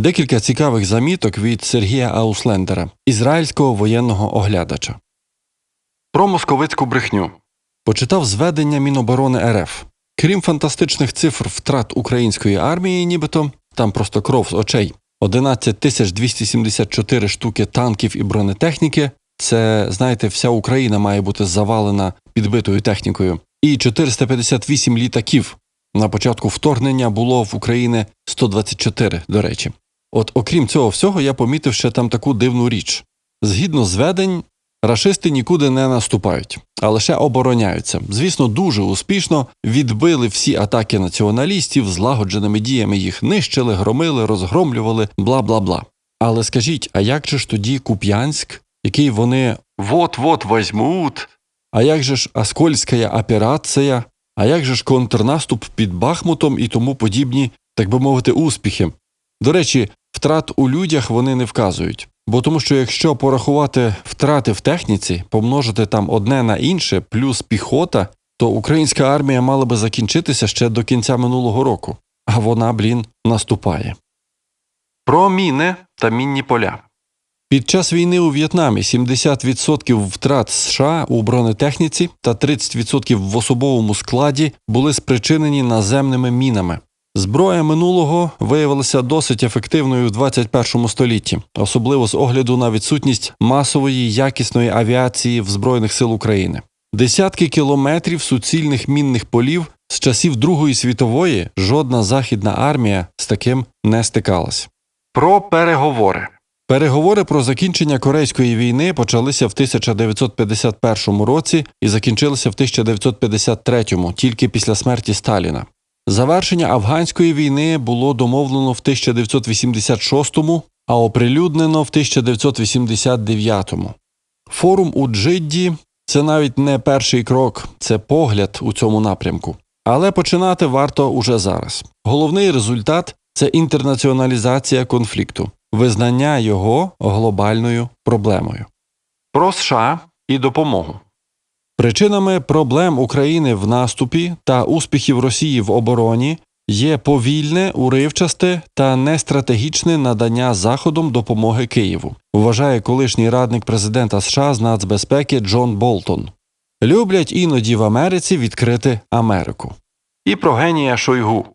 Декілька цікавих заміток від Сергія Ауслендера, ізраїльського воєнного оглядача. Про московицьку брехню. Почитав зведення Міноборони РФ. Крім фантастичних цифр втрат української армії, нібито там просто кров з очей. 11 тисяч 274 штуки танків і бронетехніки. Це, знаєте, вся Україна має бути завалена підбитою технікою. І 458 літаків. На початку вторгнення було в Україні 124, до речі. От окрім цього всього, я помітив ще там таку дивну річ. Згідно зведень, рашисти нікуди не наступають, а лише обороняються. Звісно, дуже успішно відбили всі атаки націоналістів, злагодженими діями їх нищили, громили, розгромлювали, бла бла бла. Але скажіть, а як же ж тоді Куп'янськ, який вони вот-вот возьмуть? А як же ж Аскольська операція? А як же ж контрнаступ під Бахмутом і тому подібні, так би мовити, успіхи? До речі, втрат у людях вони не вказують. Бо тому що якщо порахувати втрати в техніці, помножити там одне на інше, плюс піхота, то українська армія мала би закінчитися ще до кінця минулого року. А вона, блін, наступає. Про міни та мінні поля. Під час війни у В'єтнамі 70% втрат США у бронетехніці та 30% в особовому складі були спричинені наземними мінами. Зброя минулого виявилася досить ефективною в 21 столітті, особливо з огляду на відсутність масової якісної авіації в Збройних сил України. Десятки кілометрів суцільних мінних полів з часів Другої світової жодна західна армія з таким не стикалась. Про переговори. Переговори про закінчення Корейської війни почалися в 1951 році і закінчилися в 1953, тільки після смерті Сталіна. Завершення афганської війни було домовлено в 1986, а оприлюднено в 1989. Форум у Джидді це навіть не перший крок, це погляд у цьому напрямку. Але починати варто уже зараз. Головний результат це інтернаціоналізація конфлікту, визнання його глобальною проблемою. Про США і допомогу. Причинами проблем України в наступі та успіхів Росії в обороні є повільне, уривчасте та нестратегічне надання Заходом допомоги Києву, вважає колишній радник президента США з нацбезпеки Джон Болтон. Люблять іноді в Америці відкрити Америку. І про генія Шойгу.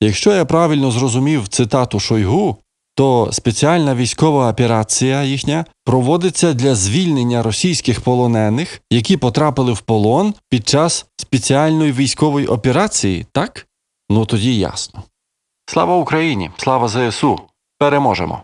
Якщо я правильно зрозумів цитату Шойгу, то спеціальна військова операція їхня проводиться для звільнення російських полонених, які потрапили в полон під час спеціальної військової операції, так? Ну тоді ясно. Слава Україні! Слава ЗСУ! Переможемо!